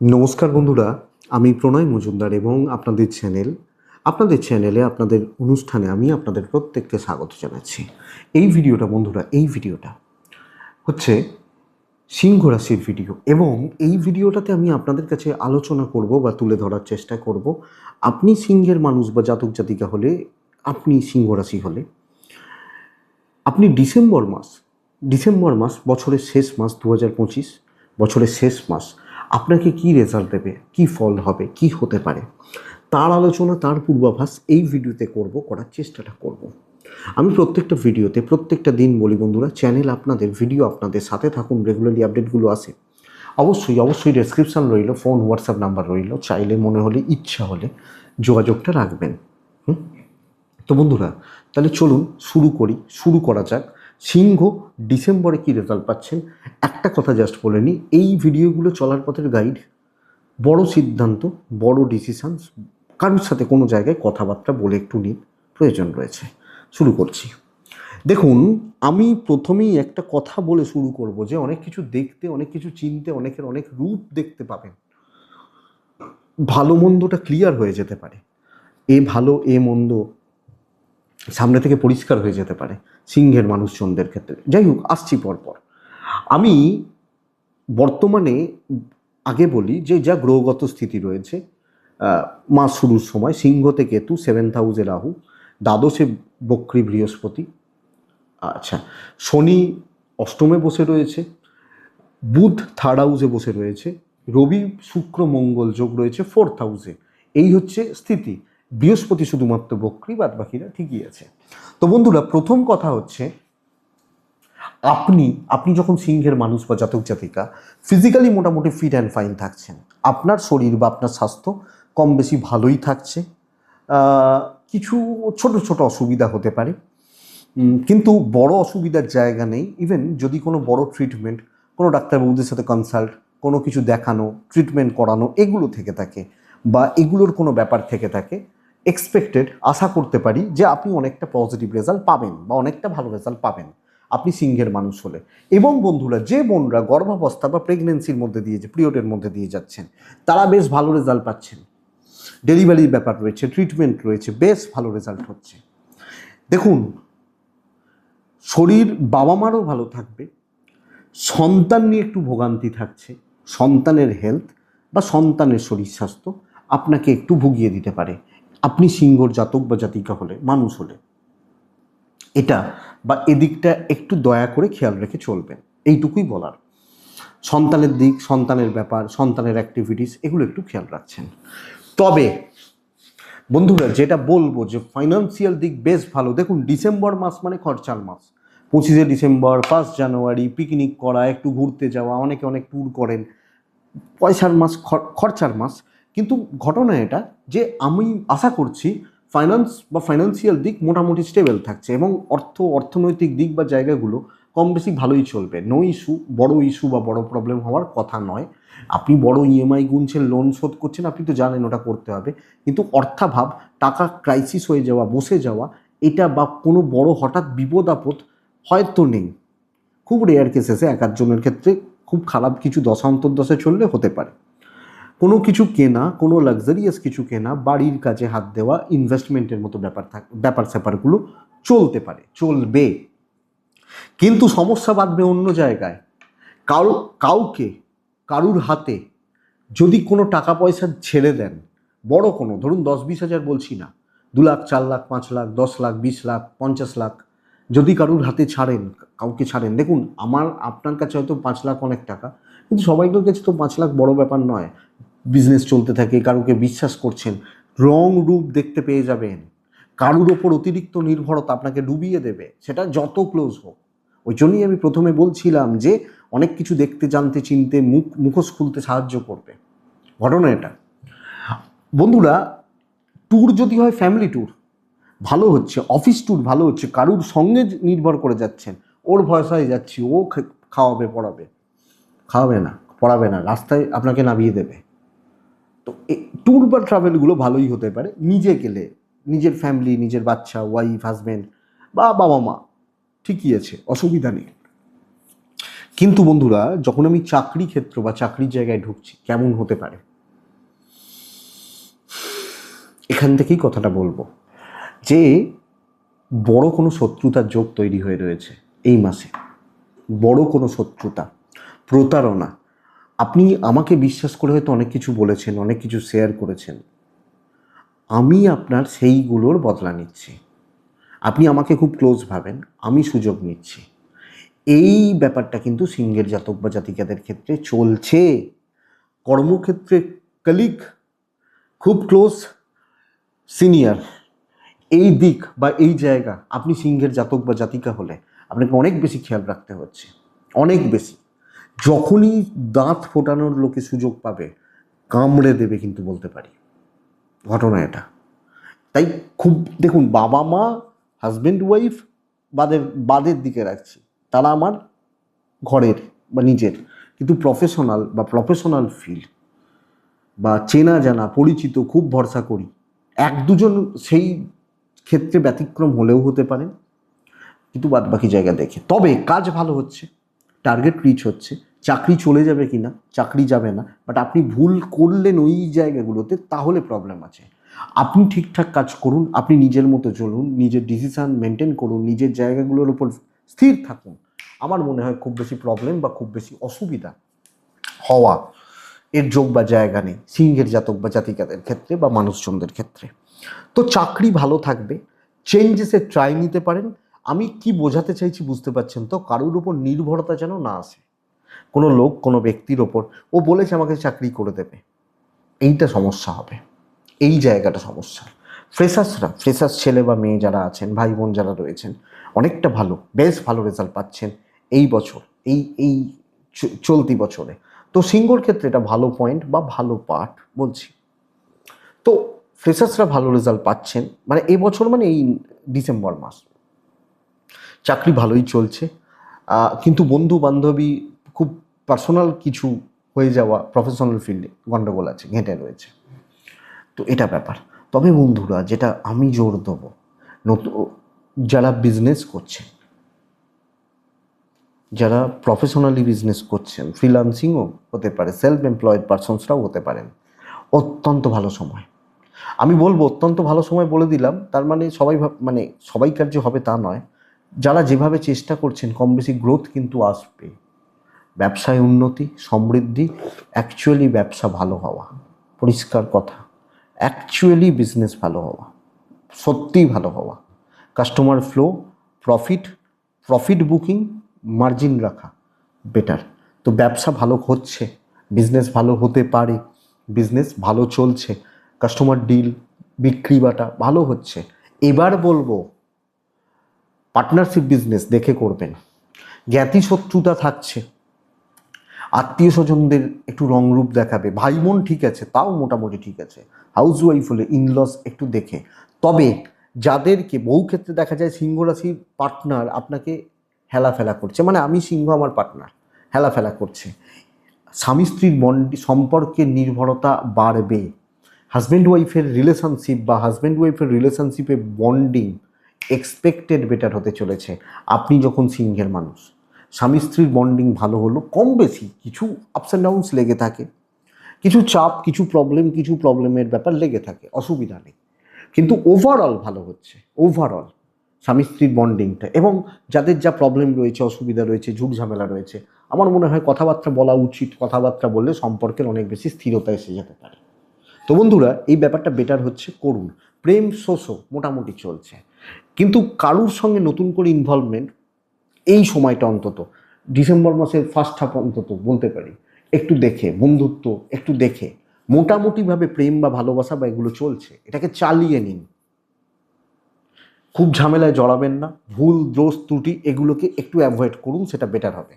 নমস্কার বন্ধুরা, আমি প্রণয় মজুমদার এবং আপনাদের চ্যানেল, আপনাদের চ্যানেলে আপনাদের অনুষ্ঠানে আমি আপনাদের প্রত্যেককে স্বাগত জানাচ্ছি। এই ভিডিওটা বন্ধুরা, এই ভিডিওটা হচ্ছে সিংহ রাশির ভিডিও এবং এই ভিডিওটাতে আমি আপনাদের কাছে আলোচনা করব বা তুলে ধরার চেষ্টা করব। আপনি সিংহের মানুষ বা জাতক জাতিকা হলে, আপনি সিংহ রাশি হলে, আপনি ডিসেম্বর মাস ডিসেম্বর মাস বছরের শেষ মাস দু হাজার পঁচিশ, বছরের শেষ মাস আপনাকে কি রেজাল্ট দেবে, কি ফল হবে, কি হতে পারে, তার আলোচনা, তার পূর্বাভাস এই ভিডিওতে করব, করার চেষ্টাটা করব। আমি প্রত্যেকটা ভিডিওতে, প্রত্যেকটা দিন বলি বন্ধুরা চ্যানেল আপনাদের ভিডিও আপনাদের সাথে থাকুন রেগুলারলি আপডেটগুলো আসে। অবশ্যই অবশ্যই ডেসক্রিপশান রইল ফোন হোয়াটসঅ্যাপ নাম্বার রইল, চাইলে মনে হলে, ইচ্ছা হলে যোগাযোগটা রাখবেন। হুম? তো বন্ধুরা, তাহলে চলুন, শুরু করি, শুরু করা যাক। সিংহ ডিসেম্বরে কী রেজাল্ট পাচ্ছেন একটা কথা জাস্ট বলে নিই এই ভিডিওগুলো চলার পথের গাইড বড় সিদ্ধান্ত, বড় ডিসিশানস কারোর সাথে কোনো জায়গায় কথাবার্তা বলে একটু নিন, প্রয়োজন রয়েছে। শুরু করছি। দেখুন, আমি প্রথমেই একটা কথা বলে শুরু করব যে অনেক কিছু দেখতে, অনেক কিছু চিনতে, অনেকের অনেক রূপ দেখতে পাবেন। ভালো মন্দটা ক্লিয়ার হয়ে যেতে পারে। এ ভালো, এ মন্দ সামনে থেকে পরিষ্কার হয়ে যেতে পারে সিংহের মানুষজনদের ক্ষেত্রে। যাই হোক, আসছি পরপর। আমি বর্তমানে আগে বলি যে যা গ্রহগত স্থিতি রয়েছে মাস শুরুর সময় সিংহতে কেতু সেভেন্থ হাউসে রাহু, দ্বাদশে বক্রী বৃহস্পতি আচ্ছা শনি অষ্টমে বসে রয়েছে, বুধ থার্ড হাউসে বসে রয়েছে, রবি শুক্র মঙ্গল যোগ রয়েছে ফোর্থ হাউসে এই হচ্ছে স্থিতি। বৃহস্পতি শুধুমাত্র বক্রী বাদ বাকিরা ঠিকই আছে। তো বন্ধুরা, প্রথম কথা হচ্ছে, আপনি আপনি যখন সিংহের মানুষ বা জাতক জাতিকা ফিজিক্যালি মোটামুটি ফিট অ্যান্ড ফাইন থাকছেন। আপনার শরীর বা আপনার স্বাস্থ্য কম বেশি ভালোই থাকছে। কিছু ছোট ছোট অসুবিধা হতে পারে। কিন্তু বড় অসুবিধার জায়গা নেই। ইভেন যদি কোনো বড় ট্রিটমেন্ট কোনো ডাক্তারবাবুদের সাথে কনসাল্ট কোনো কিছু দেখানো ট্রিটমেন্ট করানো, এগুলো থেকে থাকে বা এগুলোর কোনো ব্যাপার থেকে থাকে। এক্সপেক্টেড আশা করতে পারি যে আপনি অনেকটা পজিটিভ রেজাল্ট পাবেন বা অনেকটা ভালো রেজাল্ট পাবেন। আপনি সিংহের মানুষ হলে। এবং বন্ধুরা, যে বোনরা গর্ভাবস্থা বা প্রেগনেন্সির মধ্যে দিয়ে যে পিরিয়ডের মধ্যে দিয়ে যাচ্ছেন, তারা বেশ ভালো রেজাল্ট পাচ্ছেন। ডেলিভারির ব্যাপার রয়েছে ট্রিটমেন্ট রয়েছে, বেশ ভালো রেজাল্ট হচ্ছে। দেখুন, শরীর বাবা মারও ভালো থাকবে, সন্তান নিয়ে একটু ভোগান্তি থাকছে, সন্তানের হেলথ বা সন্তানের শরীর স্বাস্থ্য আপনাকে একটু ভুগিয়ে দিতে পারে। আপনি সিংহর জাতক বা জাতিকা হলে, মানুষ হলে, এটা বা এদিকটা একটু দয়া করে খেয়াল রেখে চলবেন। এইটুকুই বলার। সন্তানের দিক, সন্তানের ব্যাপার, সন্তানের অ্যাক্টিভিটিস এগুলো একটু খেয়াল রাখছেন। তবে, বন্ধুরা, যেটা বলব যে ফাইন্যান্সিয়াল দিক বেশ ভালো। দেখুন, ডিসেম্বর মাস মানে খরচার মাস। পঁচিশে ডিসেম্বর ফার্স্ট জানুয়ারি পিকনিক করা, একটু ঘুরতে যাওয়া, অনেকে অনেক ট্যুর করেন। পয়সার মাস খরচার মাস। কিন্তু ঘটনা এটা যে আমি আশা করছি ফাইন্যান্স বা ফাইন্যান্সিয়াল দিক মোটামুটি স্টেবল থাকছে এবং অর্থ, অর্থনৈতিক দিক বা জায়গাগুলো কম বেশি ভালোই চলবে। নো ইস্যু বড় ইস্যু বা বড় প্রবলেম হওয়ার কথা নয়। আপনি বড় ইএমআই গুনছেন লোন শোধ করছেন, আপনি তো জানেন ওটা করতে হবে। কিন্তু অর্থাভাব, টাকা ক্রাইসিস হয়ে যাওয়া, বসে যাওয়া, এটা বা কোনো বড় হঠাৎ বিপদ আপদ হয়তো নেই। খুব রেয়ার কেসেসে এক আধজনের ক্ষেত্রে খুব খারাপ কিছু দশা অন্তর্দশে চললে হতে পারে। কোনো কিছু কেনা, কোনো লাক্সারিয়াস কিছু কেনা, বাড়ির কাজে হাত দেওয়া ইনভেস্টমেন্টের মতো ব্যাপার থাক, ব্যাপার স্যাপারগুলো চলতে পারে, চলবে। কিন্তু সমস্যা বাঁধবে অন্য জায়গায়। কারও কাউকে, কারুর হাতে যদি কোনো টাকা পয়সা ছেড়ে দেন, বড় কোনো, ধরুন দশ বিশ হাজার বলছি না, দু লাখ, চার লাখ, পাঁচ লাখ, দশ লাখ, বিশ লাখ, পঞ্চাশ লাখ, যদি কারুর হাতে ছাড়েন, কাউকে ছাড়েন, দেখুন আমার, আপনার কাছে হয়তো পাঁচ লাখ অনেক টাকা, কিন্তু সবাইকার কাছে তো পাঁচ লাখ বড় ব্যাপার নয়। বিজনেস চলতে থাকে, কারুকে বিশ্বাস করছেন, রং রূপ দেখতে পেয়ে যাবেন। কারুর ওপর অতিরিক্ত নির্ভরতা আপনাকে ডুবিয়ে দেবে, সেটা যত ক্লোজ হোক। ওই জন্যই আমি প্রথমে বলছিলাম যে, অনেক কিছু দেখতে, জানতে, চিনতে, মুখ, মুখোশ খুলতে সাহায্য করবে। ঘটনা এটা। বন্ধুরা ট্যুর যদি হয় ফ্যামিলি ট্যুর ভালো হচ্ছে অফিস ট্যুর ভালো হচ্ছে, কারুর সঙ্গে নির্ভর করে যাচ্ছেন, ওর ভরসায় যাচ্ছি, ও খাওয়াবে, পড়াবে। খাওয়াবে না, পড়াবে না, রাস্তায় আপনাকে নামিয়ে দেবে। তো ট্যুর বা ট্রাভেলগুলো ভালোই হতে পারে। নিজে গেলে, নিজের ফ্যামিলি নিজের বাচ্চা ওয়াইফ হাজব্যান্ড বা বাবা মা ঠিকই আছে, অসুবিধা নেই। কিন্তু বন্ধুরা, যখন আমি চাকরি ক্ষেত্র বা চাকরির জায়গায় ঢুকছি, কেমন হতে পারে? এখান থেকেই কথাটা বলব যে, বড় কোনো শত্রুতার যোগ তৈরি হয়ে রয়েছে এই মাসে। বড় কোনো শত্রুতা, প্রতারণা আপনি আমাকে বিশ্বাস করে হয়তো অনেক কিছু বলেছেন, অনেক কিছু শেয়ার করেছেন। আমি আপনার সেইগুলোর বদলা নিচ্ছি। আপনি আমাকে খুব ক্লোজ ভাবেন, আমি সুযোগ নিচ্ছি। এই ব্যাপারটা কিন্তু সিংহের জাতক বা জাতিকাদের ক্ষেত্রে চলছে। কর্মক্ষেত্রে কলিগ খুব ক্লোজ সিনিয়র এই দিক বা এই জায়গা, আপনি সিংহের জাতক বা জাতিকা হলে আপনাকে অনেক বেশি খেয়াল রাখতে হচ্ছে। অনেক বেশি। যখনই দাঁত ফোটানোর লোকে সুযোগ পাবে, কামড়ে দেবে কিন্তু বলতে পারি। ঘটনা এটা। তাই খুব, দেখুন, বাবা মা হাজব্যান্ড ওয়াইফ বাদের বাদের দিকে রাখছি। তারা আমার ঘরের বা নিজের। কিন্তু প্রফেশনাল বা প্রফেশনাল ফিল্ড বা চেনা জানা, পরিচিত খুব ভরসা করি। এক দুজন সেই ক্ষেত্রে ব্যতিক্রম হলেও হতে পারে। কিন্তু বাদ বাকি জায়গা দেখে। তবে কাজ ভালো হচ্ছে টার্গেট রিচ হচ্ছে। চাকরি চলে যাবে কি না চাকরি যাবে না বাট আপনি ভুল করলেন ওই জায়গাগুলোতে তাহলে প্রবলেম আছে। আপনি ঠিকঠাক কাজ করুন, আপনি নিজের মতো চলুন, নিজের ডিসিশান মেনটেন করুন, নিজের জায়গাগুলোর উপর স্থির থাকুন। আমার মনে হয় খুব বেশি প্রবলেম বা খুব বেশি অসুবিধা হওয়া এর যোগ বা জায়গা নেই, সিংহের জাতক বা জাতিকাদের ক্ষেত্রে বা মানুষজনদের ক্ষেত্রে। তো চাকরি ভালো থাকবে চেঞ্জেসে ট্রাই নিতে পারেন। আমি কি বোঝাতে চাইছি বুঝতে পারছেন তো? কারোর উপর নির্ভরতা যেন না আসে। কোনো লোক, কোনো ব্যক্তির ওপর, ও বলেছে আমাকে চাকরি করে দেবে। এইটা সমস্যা হবে। এই জায়গাটা সমস্যা। ফ্রেশার্সরা, ফ্রেশার্স ছেলে বা মেয়ে যারা আছেন ভাই বোন যারা রয়েছেন, অনেকটা ভালো, বেশ ভালো রেজাল্ট পাচ্ছেন এই বছর, এই এই চলতি বছরে। তো সিঙ্গোর ক্ষেত্রে এটা ভালো পয়েন্ট বা ভালো পার্ট বলছি। তো ফ্রেশার্সরা ভালো রেজাল্ট পাচ্ছেন মানে এই বছর মানে এই ডিসেম্বর মাস। চাকরি ভালোই চলছে কিন্তু বন্ধু বান্ধবী পার্সোনাল কিছু হয়ে যাওয়া প্রফেশনাল ফিল্ডে গণ্ডগোল আছে, ঘেঁটে রয়েছে। তো এটা ব্যাপার। তবে বন্ধুরা, যেটা আমি জোর দেবো নতুন যারা বিজনেস করছেন যারা প্রফেশনালি বিজনেস করছেন ফ্রিলান্সিংও হতে পারে সেলফ এমপ্লয়েড পারসনসরাও হতে পারেন, অত্যন্ত ভালো সময়। আমি বলব, অত্যন্ত ভালো সময় বলে দিলাম, তার মানে সবাই মানে সবাইকার যে হবে তা নয়। যারা যেভাবে চেষ্টা করছেন কম বেশি গ্রোথ কিন্তু আসবে। ব্যবসায় উন্নতি, সমৃদ্ধি অ্যাকচুয়ালি ব্যবসা ভালো হওয়া, পরিষ্কার কথা অ্যাকচুয়ালি বিজনেস ভালো হওয়া, সত্যিই ভালো হওয়া customer flow profit profit booking margin রাখা বেটার তো ব্যবসা ভালো হচ্ছে বিজনেস ভালো হতে পারে বিজনেস ভালো চলছে কাস্টমার ডিল বিক্রি বাটা ভালো হচ্ছে। এবার বলব পার্টনারশিপ বিজনেস দেখে করবেন। জ্ঞাতি শত্রুতা থাকছে। আত্মীয় স্বজনদের একটু রংরূপ দেখাবে। ভাই বোন ঠিক আছে, তাও মোটামুটি ঠিক আছে। হাউস ওয়াইফ হলে ইনলস একটু দেখে। তবে যাদেরকে বহু ক্ষেত্রে দেখা যায় সিংহ রাশির পার্টনার আপনাকে হেলাফেলা করছে। মানে আমি সিংহ, আমার পার্টনার হেলাফেলা করছে। স্বামী স্ত্রীর বন্ড, সম্পর্কের নির্ভরতা বাড়বে। হাজব্যান্ড ওয়াইফের রিলেশনশিপ বা হাজব্যান্ড ওয়াইফের রিলেশনশিপে বন্ডিং এক্সপেক্টেড বেটার হতে চলেছে। আপনি যখন সিংহের মানুষ স্বামী স্ত্রীর বন্ডিং ভালো হলো, কম বেশি, কিছু আপস অ্যান্ড ডাউনস লেগে থাকে, কিছু চাপ, কিছু প্রবলেম কিছু প্রবলেমের ব্যাপার লেগে থাকে, অসুবিধা নেই। কিন্তু ওভারঅল ভালো হচ্ছে ওভারঅল স্বামী স্ত্রীর বন্ডিংটা এবং যাদের যা প্রবলেম রয়েছে, অসুবিধা রয়েছে, ঝুট ঝামেলা রয়েছে, আমার মনে হয় কথাবার্তা বলা উচিত, কথাবার্তা বললে সম্পর্কের অনেক বেশি স্থিরতা এসে যেতে পারে। তো বন্ধুরা, এই ব্যাপারটা বেটার হচ্ছে, করুন, প্রেম শোষো মোটামুটি চলছে। কিন্তু কারুর সঙ্গে নতুন করে ইনভলভমেন্ট এই সময়টা অন্তত, ডিসেম্বর মাসের ফার্স্ট হাফ অন্তত বলতে পারি, একটু দেখে, বন্ধুত্ব একটু দেখে, মোটামুটিভাবে প্রেম বা ভালোবাসা বা এগুলো চলছে, এটাকে চালিয়ে নিন। খুব ঝামেলায় জড়াবেন না, ভুল দোষ ত্রুটি এগুলোকে একটু অ্যাভয়েড করুন, সেটা বেটার হবে।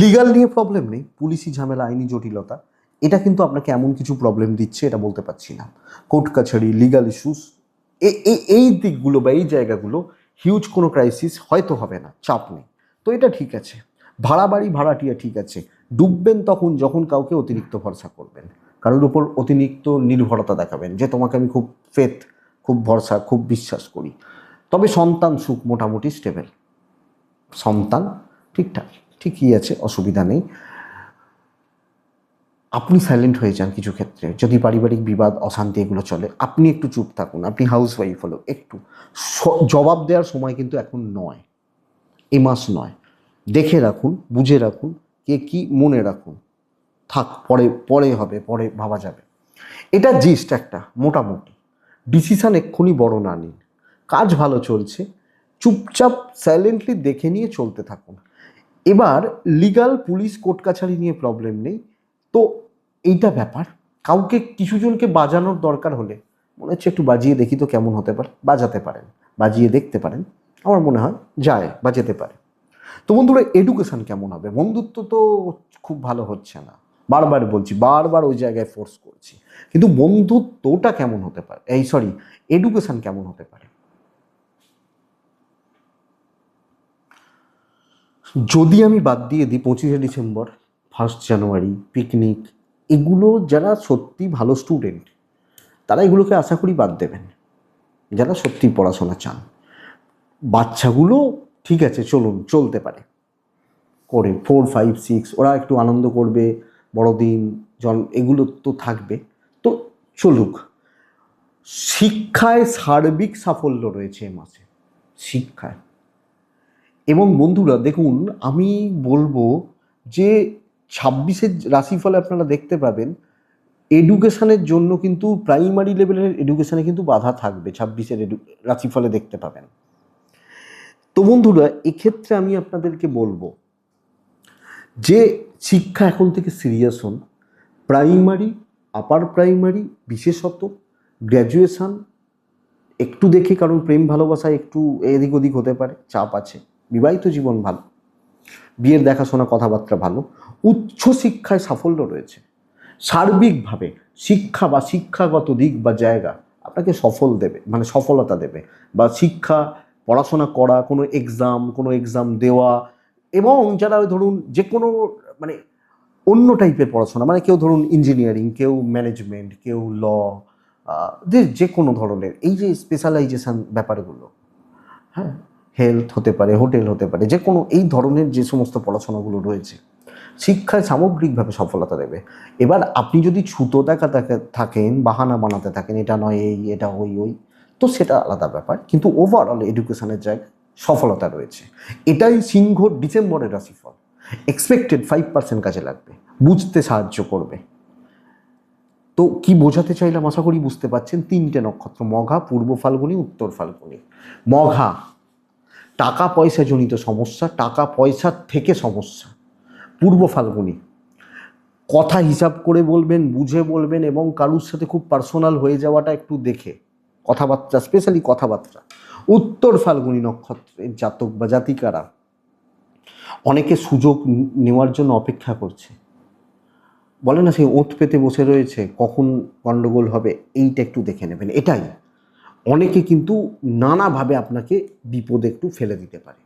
লিগাল নিয়ে প্রবলেম নেই, পুলিশি ঝামেলা, আইনি জটিলতা, এটা কিন্তু আপনাকে এমন কিছু প্রবলেম দিচ্ছে, এটা বলতে পারছি না। কোর্ট কাছারি লিগাল ইস্যুস এই দিকগুলো বা এই জায়গাগুলো হিউজ কোনো ক্রাইসিস হয়তো হবে না, চাপ নেই। তো এটা ঠিক আছে। ভাড়া বাড়ি ভাড়াটিয়া ঠিক আছে। ডুববেন তখন যখন কাউকে অতিরিক্ত ভরসা করবেন। কারোর উপর অতিরিক্ত নির্ভরতা দেখাবেন যে, তোমাকে আমি খুব ফেথ খুব ভরসা, খুব বিশ্বাস করি। তবে সন্তান সুখ মোটামুটি স্টেবেল সন্তান ঠিকঠাক, ঠিকই আছে, অসুবিধা নেই। আপনি সাইলেন্ট হয়ে যান কিছু ক্ষেত্রে। যদি পারিবারিক বিবাদ, অশান্তি এগুলো চলে, আপনি একটু চুপ থাকুন, আপনি হাউস ওয়াইফ হলো একটু জবাব দেওয়ার সময় কিন্তু এখন নয়, এ মাস নয়। দেখে রাখুন, বুঝে রাখুন, কে কি মনে রাখুন। থাক, পরে পরে হবে, পরে ভাবা যাবে। এটা জিস্ট একটা, মোটামুটি। ডিসিশান এক্ষুনি বড় না নিন। কাজ ভালো চলছে, চুপচাপ সাইলেন্টলি দেখে নিয়ে চলতে থাকুন। এবার লিগাল পুলিশ কোর্ট কাছারি নিয়ে প্রবলেম নেই। তো এইটা ব্যাপার। কাউকে কিছুজনকে বাজানোর দরকার হলে মনে হচ্ছে একটু বাজিয়ে দেখি তো কেমন হতে পারে। বাজাতে পারেন, বাজিয়ে দেখতে পারেন। আমার মনে হয় যায় বা যেতে পারে। তো বন্ধুরা এডুকেশান কেমন হবে? বন্ধুত্ব তো খুব ভালো হচ্ছে না। বারবার বলছি, বারবার ওই জায়গায় ফোর্স করছি। কিন্তু বন্ধুত্বটা কেমন হতে পারে? এই সরি এডুকেশান কেমন হতে পারে? যদি আমি বাদ দিয়ে দিই, পঁচিশে ডিসেম্বর ফার্স্ট জানুয়ারি পিকনিক এগুলো যারা সত্যি ভালো স্টুডেন্ট তারা এগুলোকে আশা করি বাদ দেবেন। যারা সত্যি পড়াশোনা চান। বাচ্চাগুলো ঠিক আছে, চলুন, চলতে পারে। করে ফোর ফাইভ সিক্স ওরা একটু আনন্দ করবে, বড়দিন জন এগুলো তো থাকবে। তো চলুক। শিক্ষায় সার্বিক সাফল্য রয়েছে এ মাসে। শিক্ষায়। এবং বন্ধুরা, দেখুন, আমি বলব যে ছাব্বিশের রাশিফলে আপনারা দেখতে পাবেন। এডুকেশনের জন্য কিন্তু প্রাইমারি লেভেলের এডুকেশনে কিন্তু বাধা থাকবে, ছাব্বিশের এডু রাশিফলে দেখতে পাবেন। তো বন্ধুরা, এক্ষেত্রে আমি আপনাদেরকে বলব যে শিক্ষা এখন থেকে সিরিয়াস হন। প্রাইমারি, আপার প্রাইমারি, বিশেষত গ্র্যাজুয়েশান, একটু দেখে, কারণ প্রেম ভালোবাসা একটু এদিক ওদিক হতে পারে, চাপ আছে। বিবাহিত জীবন ভালো। বিয়ের দেখাশোনা, কথাবার্তা ভালো। উচ্চ শিক্ষায় সাফল্য রয়েছে। সার্বিকভাবে শিক্ষা বা শিক্ষাগত দিক বা জায়গা আপনাকে সফল দেবে মানে সফলতা দেবে বা শিক্ষা, পড়াশোনা করা, কোনো এক্সাম কোনো এক্সাম দেওয়া এবং যারা ধরুন যে কোনো মানে অন্য টাইপের পড়াশোনা মানে কেউ ধরুন ইঞ্জিনিয়ারিং কেউ ম্যানেজমেন্ট কেউ ল যে কোনো ধরনের, এই যে স্পেশালাইজেশন ব্যাপারগুলো হ্যাঁ? হেলথ হতে পারে হোটেল হতে পারে, যে কোনো এই ধরনের যে সমস্ত পড়াশোনাগুলো রয়েছে, শিক্ষায় সামগ্রিকভাবে সফলতা দেবে। এবার আপনি যদি ছুতো দেখা থাকে- থাকেন, বাহানা বানাতে থাকেন, এটা নয়, এই, এটা ওই ওই, তো সেটা আলাদা ব্যাপার। কিন্তু ওভারঅল এডুকেশনের জায়গায় সফলতা রয়েছে। এটাই সিংহ ডিসেম্বরের রাশিফল। এক্সপেক্টেড ফাইভ পার্সেন্ট কাজে লাগবে, বুঝতে সাহায্য করবে। তো কি বোঝাতে চাইলাম? আশা করি বুঝতে পারছেন। তিনটে নক্ষত্র, মঘা, পূর্ব ফাল্গুনি, উত্তর ফাল্গুনি। মঘা টাকা পয়সা জনিত সমস্যা, টাকা পয়সার থেকে সমস্যা। পূর্ব ফাল্গুনি। কথা হিসাব করে বলবেন, বুঝে বলবেন এবং কারুর সাথে খুব পার্সোনাল হয়ে যাওয়াটা একটু দেখে। কথাবার্তা স্পেশালি কথাবার্তা। উত্তর ফাল্গুনি নক্ষত্রের জাতক বা জাতিকারা অনেকে সুযোগ নেওয়ার জন্য অপেক্ষা করছে। বলে না সেই ওত পেতে বসে রয়েছে, কখন গণ্ডগোল হবে, এইটা একটু দেখে নেবেন। এটাই। অনেকে কিন্তু নানাভাবে আপনাকে বিপদে একটু ফেলে দিতে পারে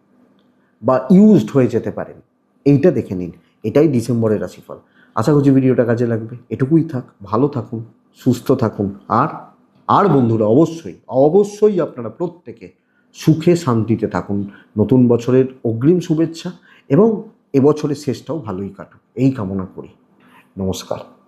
বা ইউজড হয়ে যেতে পারেন। এইটা দেখে নিন। এটাই ডিসেম্বরের রাশিফল। আশা করছি ভিডিওটা কাজে লাগবে। এটুকুই থাক। ভালো থাকুন, সুস্থ থাকুন আর আর বন্ধুরা অবশ্যই অবশ্যই আপনারা প্রত্যেকে সুখে শান্তিতে থাকুন। নতুন বছরের অগ্রিম শুভেচ্ছা এবং এবছরের শেষটাও ভালোই কাটুক। এই কামনা করি। নমস্কার।